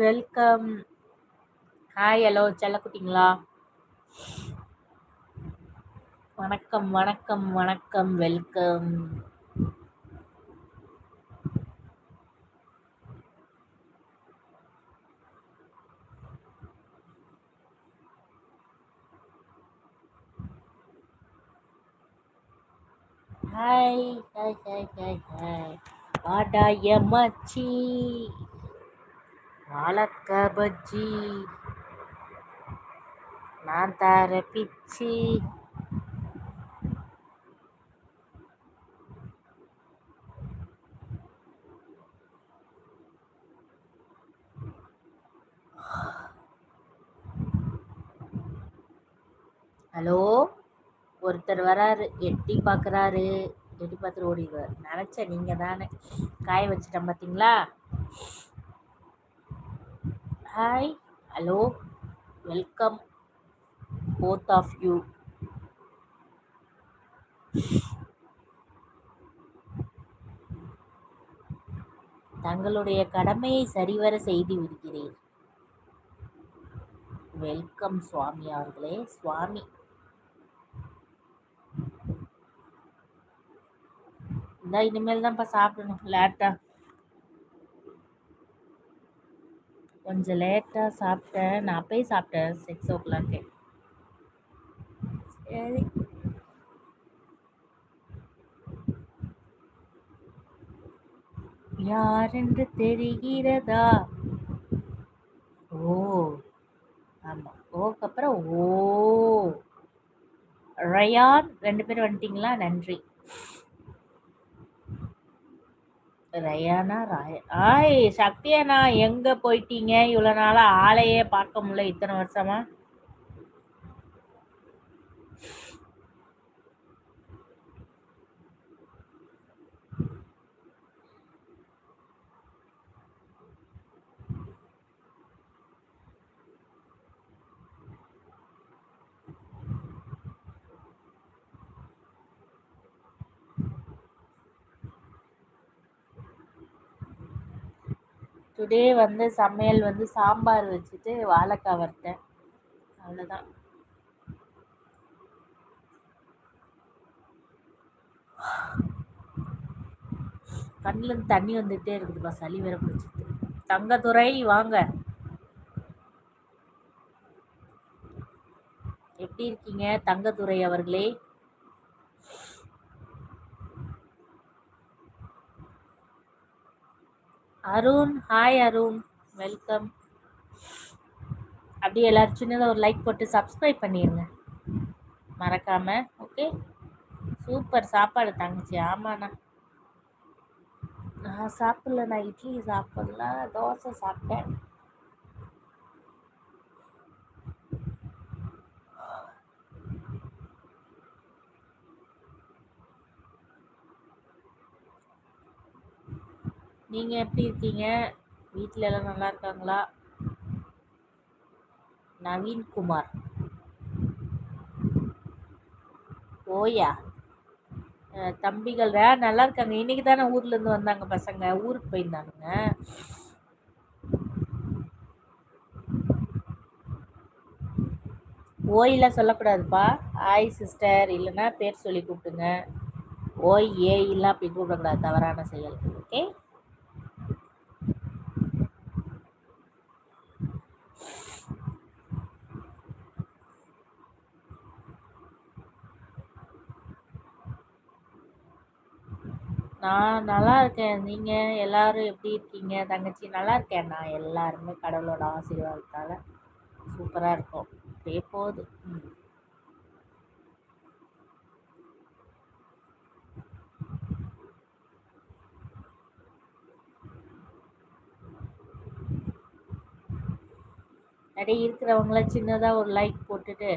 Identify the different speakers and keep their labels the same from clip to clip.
Speaker 1: Welcome. Hi hello செல்லக்குட்டிங்களா? வணக்கம் வணக்கம் வணக்கம் welcome. Hi hi hi hi hi வாடா எம்மச்சி வாழக்க பஜ்ஜி நான் தர பிச்சி. ஹலோ? ஒருத்தர் வராரு. எட்டி பார்க்குறாரு எட்டி பார்த்துட்டு ஓடிடுவார். நினச்சேன் நீங்கள் தானே காய வச்சுட்டேன் பார்த்தீங்களா hi hello welcome both of you தங்களுடைய கடமையை சரிவர செய்து விடுகிறேன். வெல்கம் சுவாமி அவர்களே. சுவாமி. இந்த இனிமேல் தான்ப்பா சாப்பிடணும். லேட்டாக கொஞ்சம் லேட்டாக சாப்பிட்டேன். நான் அப்பயே சாப்பிட்டேன். சிக்ஸ் ஓ கிளாக்கே சரி. யாரென்று தெரிகிறதா? ஓ ஆமாம் ஓக்கு அப்புறம் ஓ. ரயான் ரெண்டு பேரும் வந்துட்டிங்களா? நன்றி. ரயானா ராய. ஆய் சக்தியானா எங்கே போயிட்டீங்க? இவ்வளோ நாளாக ஆளையே பார்க்க முடியல இத்தனை வருஷமா? டுடே வந்து சமையல் வந்து சாம்பார் வச்சுட்டு வாழைக்காய் வறுத்தேன். அவ்வளோதான் கண்ணில் தண்ணி வந்துகிட்டே இருக்குதுப்பா சளி வேற பிடிச்சிட்டு தங்கத்துறை வாங்க. எப்படி இருக்கீங்க? தங்கத்துறை அவர்களே. அருண் ஹாய் அருண் வெல்கம் அப்படியே எல்லாரும் சின்னதாக ஒரு லைக் போட்டு சப்ஸ்கிரைப் பண்ணிடுங்க மறக்காம ஓகே சூப்பர் சாப்பாடு தங்கச்சி ஆமாண்ணா. நான் சாப்பிடல நான் இட்லி சாப்பிடல தோசை சாப்பிட்டேன். நீங்கள் எப்படி இருக்கீங்க? வீட்டில் எல்லாம் நல்லா இருக்காங்களா? நவீன்குமார். ஓயா. தம்பிகள் நல்லா இருக்காங்க. இன்னைக்கு தானே ஊர்லேருந்து வந்தாங்க பசங்க. ஊருக்கு போயிருந்தானுங்க. ஓயெலாம் சொல்லக்கூடாதுப்பா. ஆய் சிஸ்டர். இல்லைன்னா பேர் சொல்லி கூப்பிட்டுங்க ஓய் ஏ இல்லை அப்படி கூப்பிடக்கூடாது. தவறான செயல். ஓகே? நான் நல்லா இருக்கேன். நீங்கள் எல்லாரும் எப்படி இருக்கீங்க? தங்கச்சி நல்லா இருக்கேன். நான் எல்லாருமே கடவுளோட ஆசீர்வாதத்தால் சூப்பராக இருக்கும். அப்படியே போகுது. ம். அப்படியே இருக்கிறவங்கள சின்னதாக ஒரு லைக் போட்டுட்டு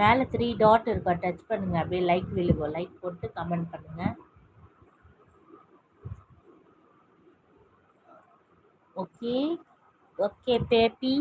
Speaker 1: மேலே த்ரீ டாட் இருக்கும் டச் பண்ணுங்கள் அப்படியே லைக் விழுகும். லைக் போட்டு கமெண்ட் பண்ணுங்கள் ஓகே ஓகே பேபி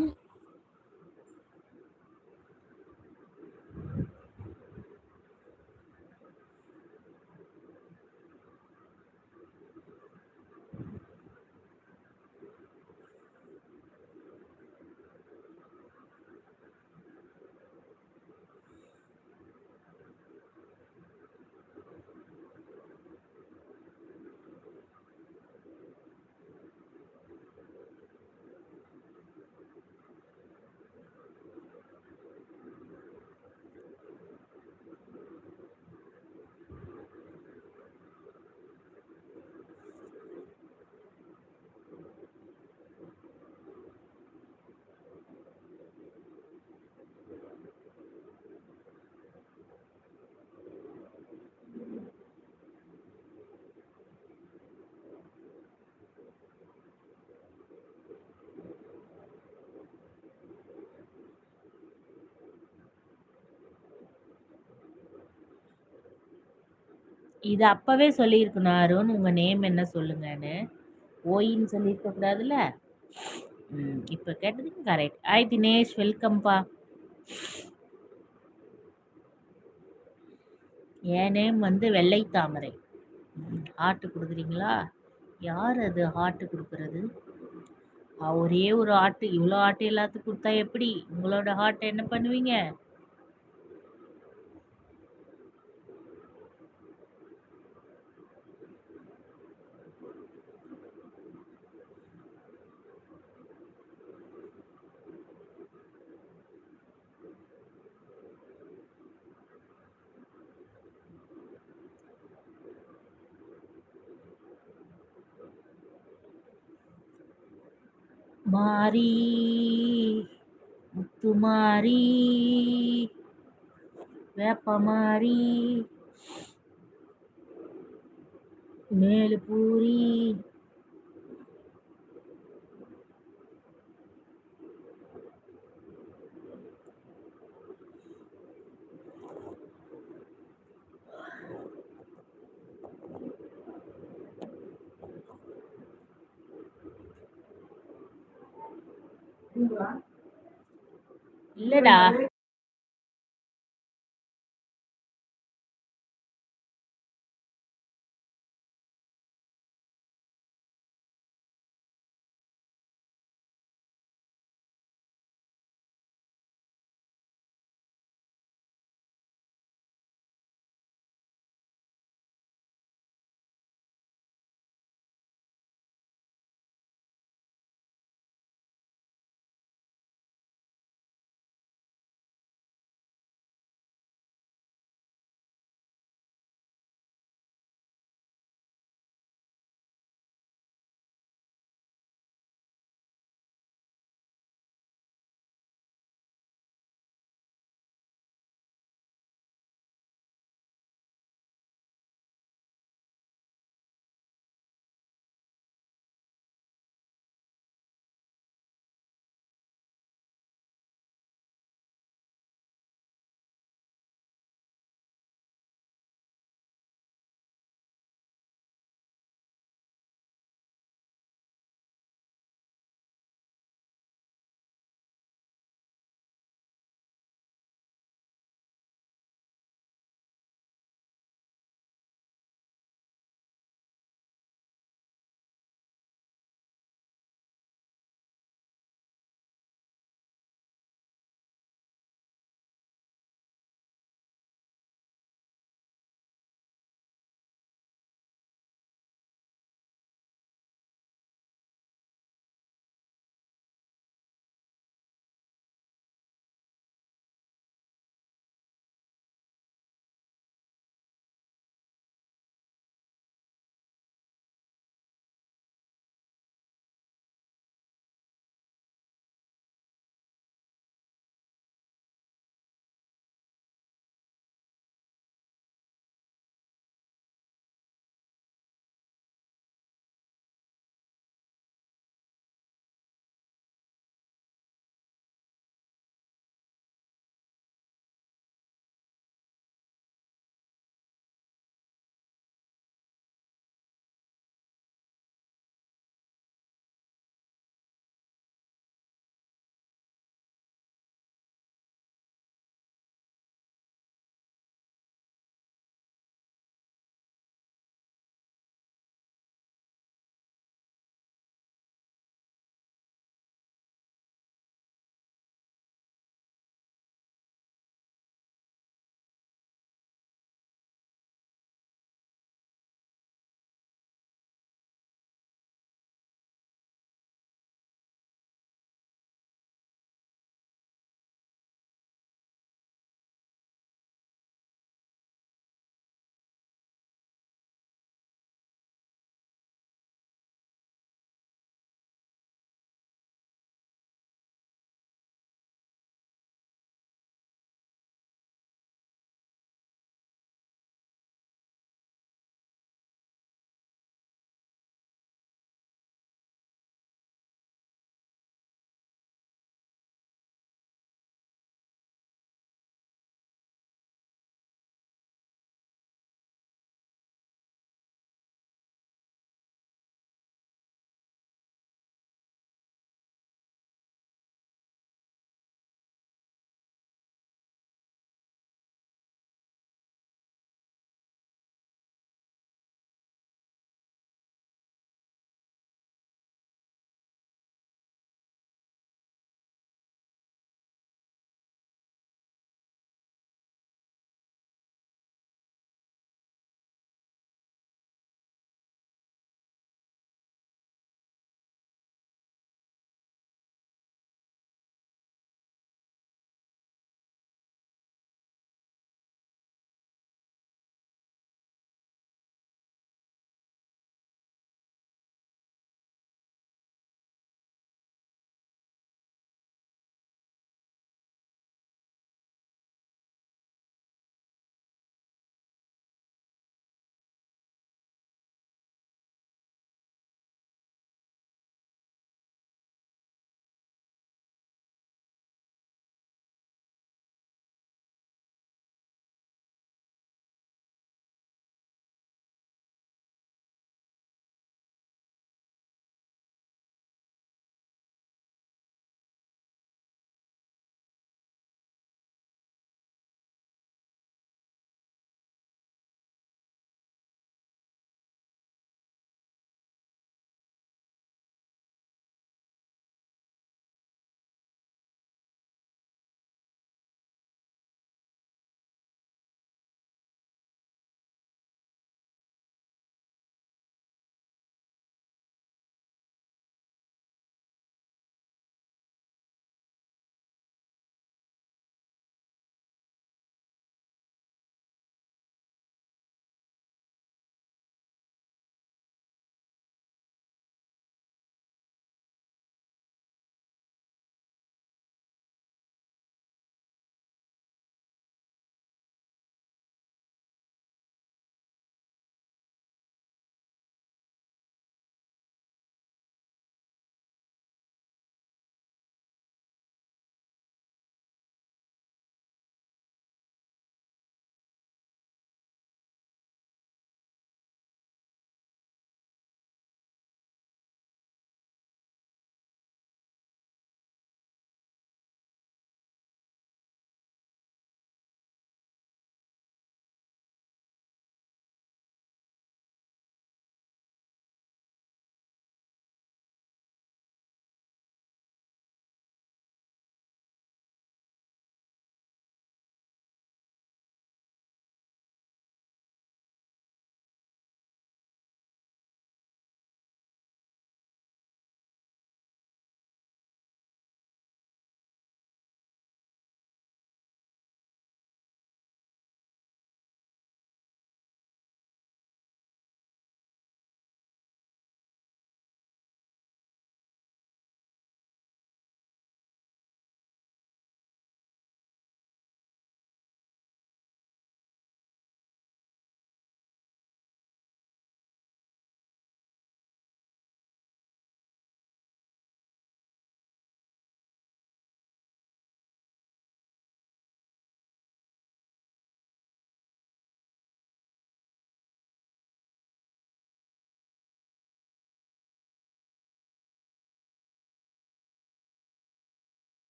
Speaker 1: இது அப்பவே சொல்லியிருக்கணும் அருண். உங்க நேம் என்ன சொல்லுங்கன்னு. ஓயின்னு சொல்லியிருக்க கூடாதுல்ல? ம். கேட்டதுக்கு கரெக்ட். ஹாய் தினேஷ் வெல்கம்ப்பா. என் நேம் வந்து வெள்ளை தாமரை. ஹார்ட்டு ஹார்ட் யார் அது ஹார்ட்டு கொடுக்குறது ஒரே ஒரு ஆட்டு இவ்வளோ ஹார்ட் எல்லாத்துக்கும் கொடுத்தா எப்படி? உங்களோட ஹார்ட் என்ன பண்ணுவீங்க? மாரி முத்துமாரி வேப்பமாரி மேலுபூரி இல்லடா.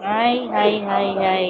Speaker 1: hi hi hi hi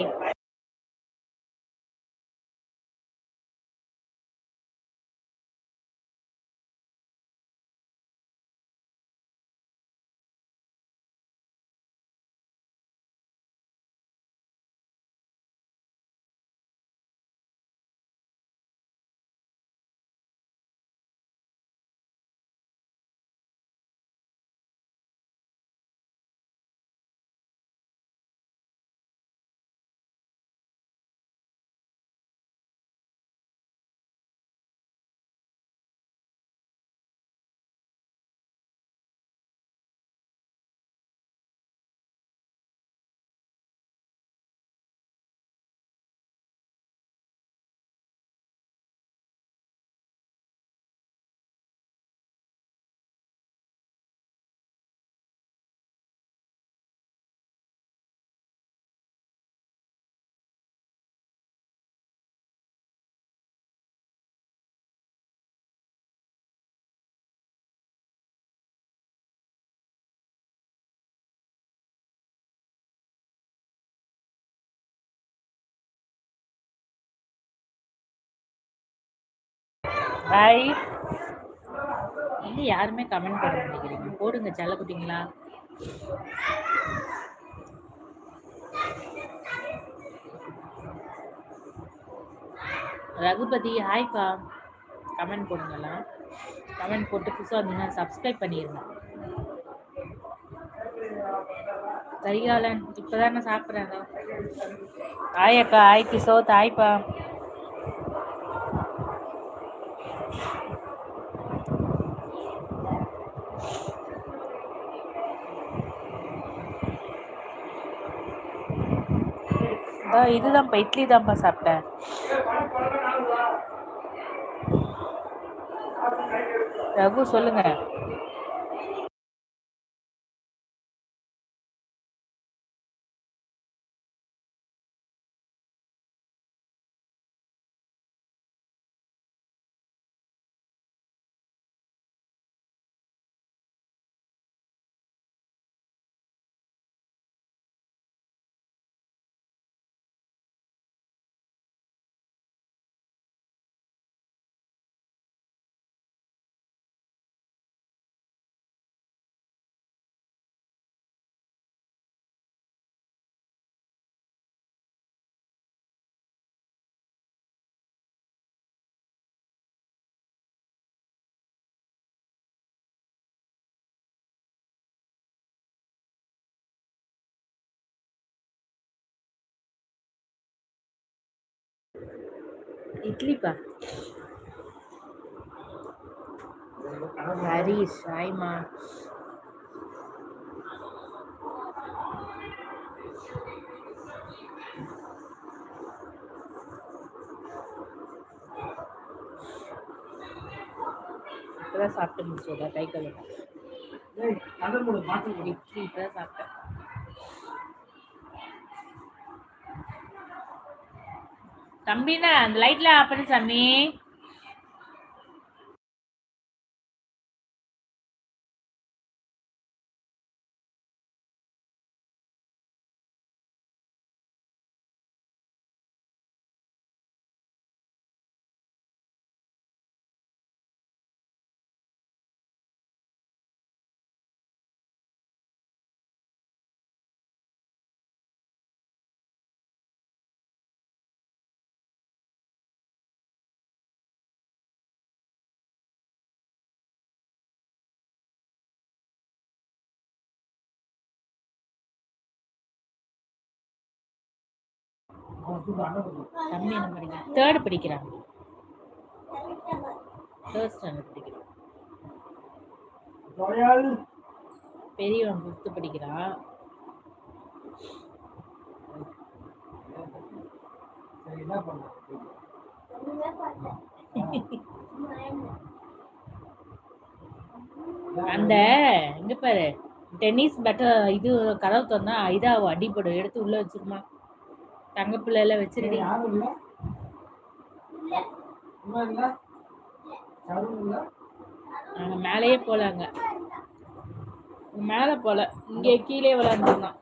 Speaker 1: hi இன்னும் யாருமே கமெண்ட் பண்ண மாட்டேங்கிறீங்க. போடுங்க செல்ல குட்டிங்களா? ரகுபதி ஹாய்ப்பா கமெண்ட் போடுங்கலாம். கமெண்ட் போட்டு புதுசாக வந்தீங்கன்னா சப்ஸ்கிரைப் பண்ணிடுங்க கரிகாலன் இப்போ தானே சாப்பிட்றேங்க ஹாய் அக்கா ஹாய் கிஷோத் ஹாய்ப்பா இதுதான்ப்பா இட்லி தான்ப்பா சாப்பிட்டேன். ரகு சொல்லுங்க. இட்லிப்பா ஹரிஷ் ஹாய்மா இப்பதான் சாப்பிட்டு முடிச்சோட கை கழுவ இட்லி இப்பதான் சாப்பிட்டேன். தம்பினா அந்த லைட்ல ஆஃப் சாமி. தம்பி என்ன படிக்கிறான் தேர்ட் படிக்கிறான் தேர்ட் ஸ்டாண்டர்ட் படிக்கிறான் பெரியவன் ஃபிஃப்த் படிக்கிறான் அந்த இங்க பாரு டென்னிஸ் பெட்டர் இது கதவு திறந்தா இதா அடிப்படும் எடுத்து உள்ள வச்சிருமா? தங்க பிள்ளை எல்லாம் வச்சிருடி நாங்க மேலேயே போலாங்க. மேல போல. இங்க கீழே விளையாண்டுருந்தான்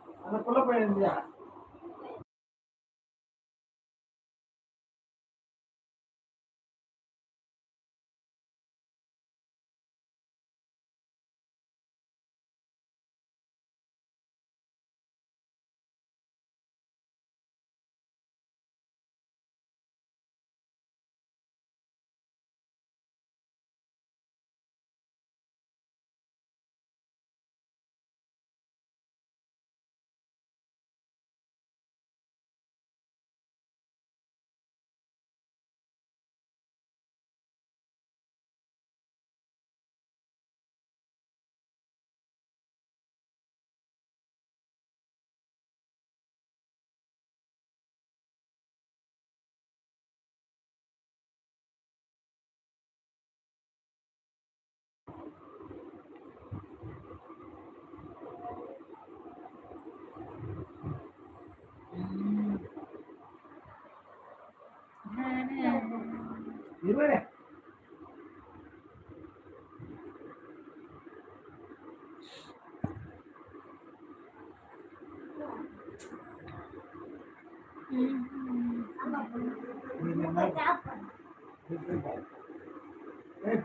Speaker 2: Irmene.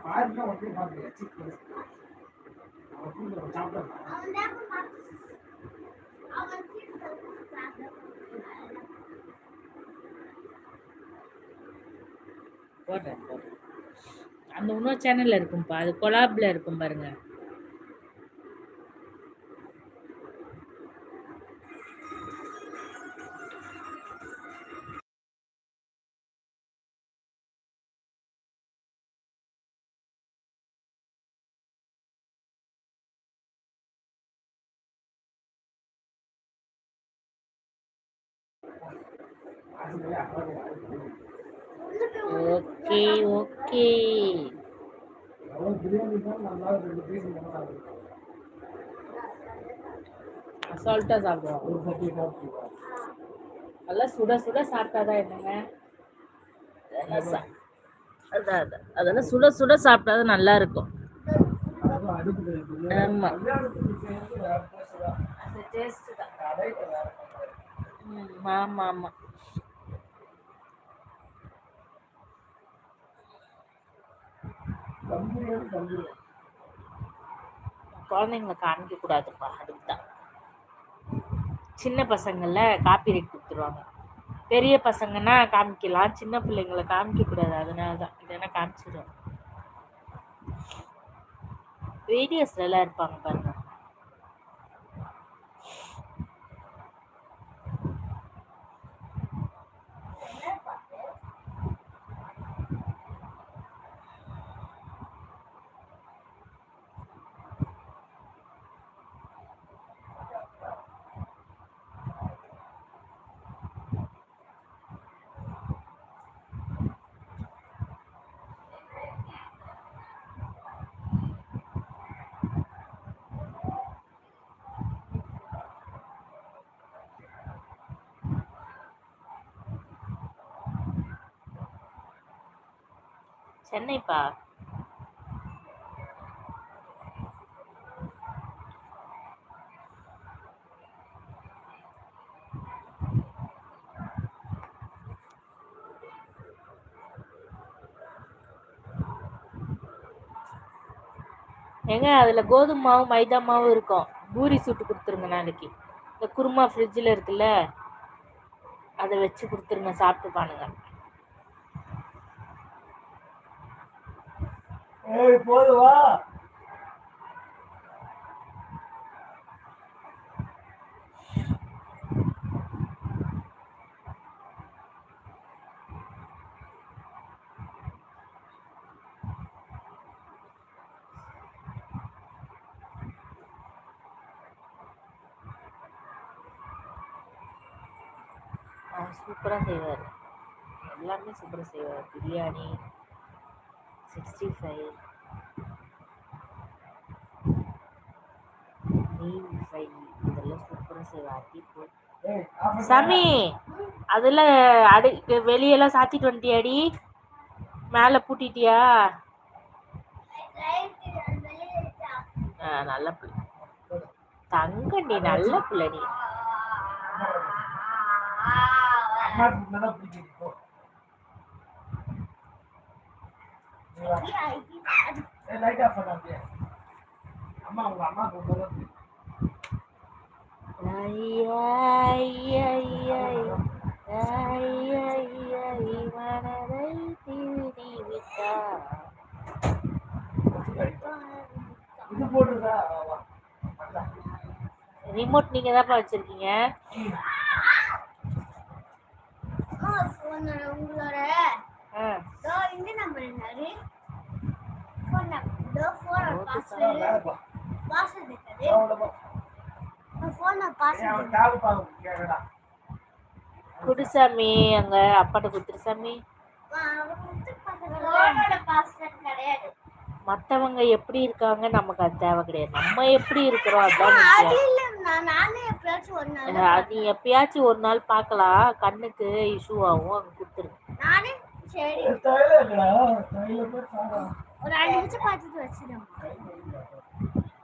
Speaker 2: పాటలో ఒకే పాట చాప్టర్
Speaker 1: போடுறேன். போடுறேன் அந்த இன்னொரு சேனலில் இருக்கும்பா. அது கொலாப்ல இருக்கும்
Speaker 2: பாருங்கள் நல்லா சாப்பிடுவான்
Speaker 1: அசால்ட்டா சாப்பிடுவோம் நல்லா சுட சுட சாப்பிட்டாதான் என்னங்க? அதான் அதான் அதெல்லாம் சுட சுட சாப்பிட்டாதான் நல்லா இருக்கும். ஆமா.
Speaker 2: கல்யாணத்துக்கு சேர்ந்து வேற டேஸ்ட் தான்
Speaker 1: அந்த டேஸ்ட் தான்
Speaker 2: கடைக்கு வேற மாதிரி.
Speaker 1: ம், ஆமா ஆமா
Speaker 2: தம் பிரியாணி தம் பிரியாணி
Speaker 1: குழந்தைங்களை காமிக்க கூடாதுப்பா அதுக்குதான் சின்ன பசங்கள காப்பி ரைட் கொடுத்துருவாங்க. பெரிய பசங்கன்னா காமிக்கலாம் சின்ன பிள்ளைங்களை காமிக்க கூடாது அதனால தான் இல்லைன்னா காமிச்சிடுவாங்க வீடியோஸ்ல எல்லாம் இருப்பாங்க பாருங்க. சென்னைப்பா. ஏங்க அதுல கோதுமை மாவு மைதா மாவு இருக்கும். பூரி சுட்டு கொடுத்துருங்க நாளைக்கு. இந்த குருமா ஃப்ரிட்ஜில் இருக்குல்ல அதை வச்சு கொடுத்துருங்க சாப்பிட்டு பானுங்க
Speaker 2: ஏய் போது வா
Speaker 1: அவர் சூப்பராக செய்வார் எல்லாமே சூப்பராக செய்வார் பிரியாணி சிக்ஸ்டி ஃபைவ் மீன் ஃப்ரை இதெல்லாம் சூப்பராக செய்வார் அட்டி சாமி அதில் அடி வெளியெல்லாம் சாத்திட்டு வந்துட்டியாடி மேலே பூட்டிட்டியா நல்ல பிள்ளை தங்கண்டி நல்ல பிள்ளை நீ
Speaker 2: லைட் ஆஃப் பண்ண அப்படியே அம்மா உங்க
Speaker 1: ஐயா, ஐயா, மனதை திருடி விட்டார்.
Speaker 2: இது போட்டுருக்கா.
Speaker 1: ரிமோட் நீங்க தான்ப்பா வச்சிருக்கீங்க
Speaker 3: உங்களோட இந்த நம்பர் என்னது
Speaker 1: குடுசாமி அங்க அப்பாட்ட கொடுத்துரு சாமி.
Speaker 3: ஃபோனோட பாஸ்வேர்டு கிடையாது.
Speaker 1: மத்தவங்க எப்படி இருக்காங்க நமக்கு அது தேவை கிடையாது. நம்ம எப்படி இருக்கிறோம் அதான்
Speaker 3: அது எப்பயாச்சும் ஒரு நாள்
Speaker 1: பார்க்கலாம் கண்ணுக்கு இஷ்யூ ஆகும் அங்க கொடுத்துரு.
Speaker 3: ஒரு அஞ்சு நிமிஷம் பார்த்துட்டு வச்சிடும்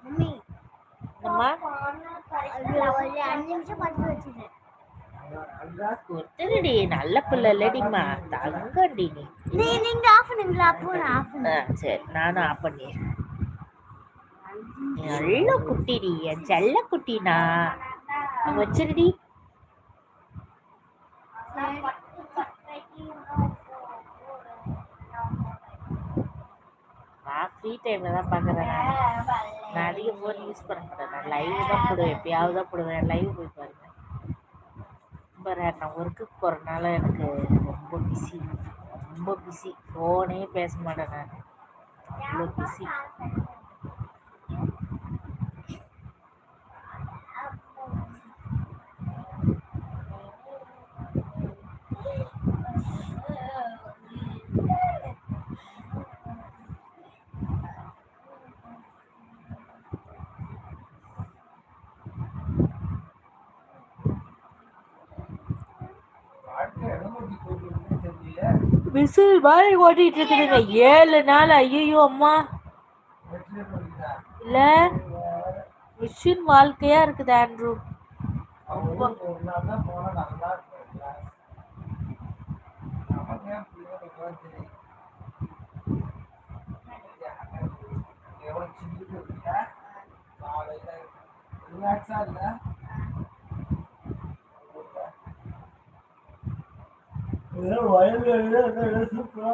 Speaker 3: மம்மி. ஒரு அஞ்சு நிமிஷம் பார்த்துட்டு
Speaker 2: அதுதான்
Speaker 1: கொடுத்துருடி நல்ல பிள்ளை இல்லடிம்மா. தங்கடி நீ.
Speaker 3: நீங்க ஆஃப் பண்ணுங்களா? அப்போ நான் ஆஃப்
Speaker 1: ஆ, சரி நானும் ஆஃப் பண்ணிடுறேன். நல்ல குட்டிடி என் செல்ல குட்டினா. வச்சிருடி. நான் ஃப்ரீ டைமில் தான் பார்க்குறேன் நான். அதிக ஃபோன் யூஸ் பண்ண மாட்டேன் நான் லைவ் தான் போடுவேன் எப்பயாவது தான் போடுவேன். லைவ் போய் பாருங்கள் ரொம்ப ரேர் நான் ஒர்க்குக்கு போகிறனால எனக்கு ரொம்ப பிஸி ரொம்ப பிஸி ஃபோனே பேச மாட்டேன் நான். அவ்வளோ பிஸி விசில் மாதிரி ஓட்டிட்டு இருக்குதுங்க ஏழு நாள் ஐயோ அம்மா.
Speaker 2: இல்ல
Speaker 1: இல்லை மிஷின் வாழ்க்கையா இருக்குது ஆண்ட்ரூ.
Speaker 2: அவங்க நாள் தான் போனா நல்லா இருக்கும் class. நமக்கு ஏன் பிள்ளைங்களுக்கு தெரியும் எவ்வளவு சில்லுன்னு இருக்குல்ல? காலையில ரிலாக்ஸா இல்ல ஏதோ வயல்வெளியில சூப்பரா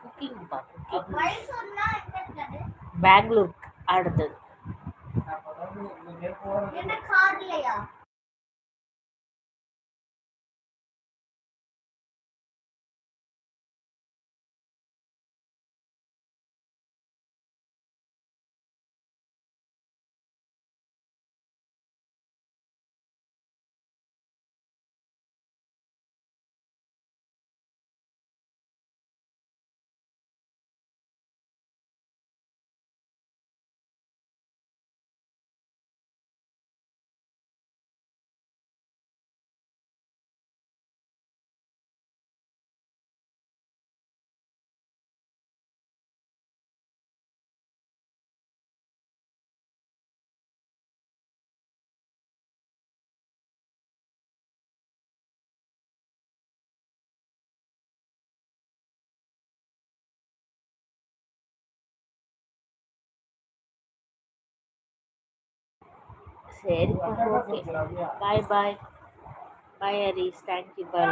Speaker 1: குக்கிங்ப்பா குக்கிங் பெங்களூர் அடுத்தது.
Speaker 3: என்ன கார்லயா
Speaker 1: சரி. Okay. Bye bye bye Haris thank you bye